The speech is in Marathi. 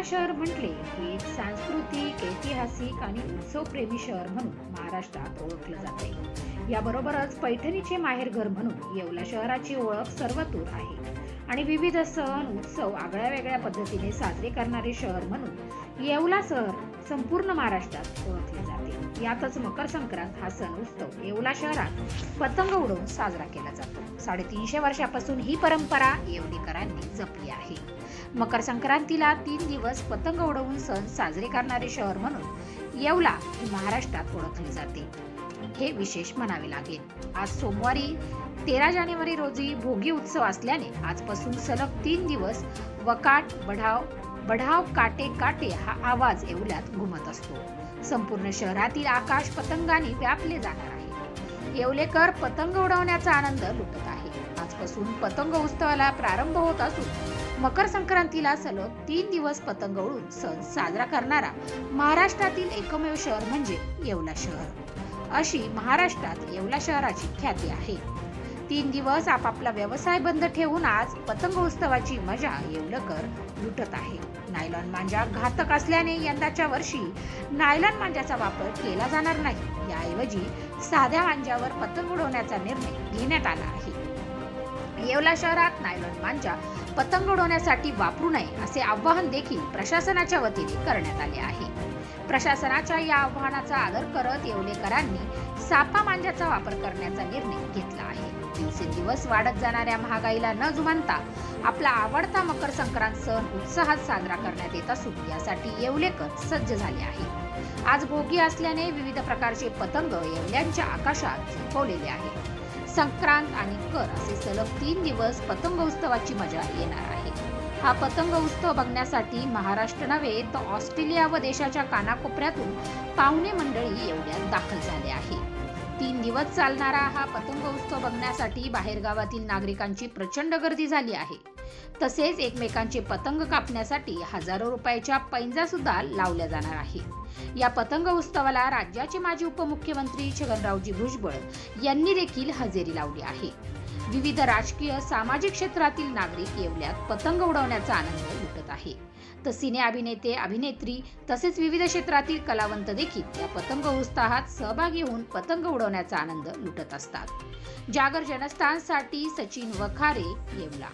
येवला शहर म्हटले की एक सांस्कृतिक ऐतिहासिक आणि उत्सवप्रेमी शहर म्हणून महाराष्ट्रात ओळखलं जाते. याबरोबरच पैठणीचे माहेरघर म्हणून येवला शहराची ओळख सर्वतूर आहे. आणि विविध सण उत्सव आगळ्या वेगळ्या पद्धतीने साजरे करणारे शहर म्हणून येवला शहर संपूर्ण महाराष्ट्रात ओळखले जाते. यातच मकर संक्रांत हा सण उत्सव येवला शहरात पतंग उडवून साजरा केला जातो. साडेतीनशे वर्षापासून ही परंपरा येवलेकरांनी जपली आहे. मकर संक्रांतीला तीन दिवस पतंग उडवून सण साजरे करणारे शहर म्हणून येवला ही महाराष्ट्रात ओळखले जाते. हे विशेष म्हणावे लागेल. आज सोमवारी तेरा जानेवारी रोजी भोगी उत्सव असल्याने आजपासून सलग तीन दिवस वकाट बढाव बढाव काटे काटे हा आवाज येवल्यात घुमत असतो. संपूर्ण शहरातील आकाश पतंगाने व्यापले जाणार आहे. येवलेकर पतंग उडवण्याचा आनंद लुटत आहे. आजपासून पतंग उत्सवाला प्रारंभ होत असून मकर संक्रांतीला सलग तीन दिवस पतंग उडून सण साजरा करणारा महाराष्ट्रातील एकमेव शहर म्हणजे येवला शहर. अशी महाराष्ट्रात येवला शहराची ख्याती आहे. तीन दिवस आपापला व्यवसाय बंद ठेवून आज पतंग उत्सवाची मजा येवलकर लुटत आहे. नायलॉन मांजा घातक असल्याने यंदाच्या वर्षी नायलॉन मांजाचा वापर केला जाणार नाही. याऐवजी साध्या मांजावर पतंग उडवण्याचा निर्णय घेण्यात आला आहे. येवला शहरात नायलॉन मांजा पतंग उडवण्यासाठी वापरू नये असे आवाहन देखील प्रशासनाच्या वतीने करण्यात आले आहे. प्रशासनाच्या या आव्हानाचा आदर करत येवलेकरांनी सापा मांजाचा वापर करण्याचा निर्णय घेतला आहे. दिवसेंदिवस वाढत जाणाऱ्या महागाईला न जुमानता आपला आवडता मकर संक्रांत सण उत्साहात साजरा करण्यात येत असून यासाठी येवलेकर सज्ज झाले आहे आज भोगी असल्याने विविध प्रकारचे पतंग येवल्यांच्या आकाशात झुकवलेले आहेत. संक्रांत आणि कर असे सलग तीन दिवस पतंग उत्सवाची मजा येणार आहे. हा पतंग उत्सव बघण्यासाठी महाराष्ट्र नव्हे तर ऑस्ट्रेलिया व देशाच्या कानाकोपऱ्यातून पाहुणे मंडळी एवढ्यात दाखल झाले आहे. तीन दिवस चालणारा हा पतंग उत्सव बघण्यासाठी बाहेरगावातील नागरिकांची प्रचंड गर्दी झाली आहे. तसेच एकमेकांचे पतंग कापण्यासाठी हजारो रुपयाच्या पैंजा सुद्धा लावल्या जाणार आहे या पतंग उत्सवाला राज्याचे माजी उपमुख्यमंत्री छगनरावजी भुजबळ यांनी देखील हजेरी लावली आहे. विविध राजकीय सामाजिक क्षेत्रातील नागरिक येवल्यात पतंग उडवण्याचा आनंद लुटत आहे. तर सिने अभिनेते अभिनेत्री तसेच विविध क्षेत्रातील कलावंत देखील या पतंग उत्साहात सहभागी होऊन पतंग उडवण्याचा आनंद लुटत असतात. जागर जनस्थानसाठी सचिन वखारे येवला.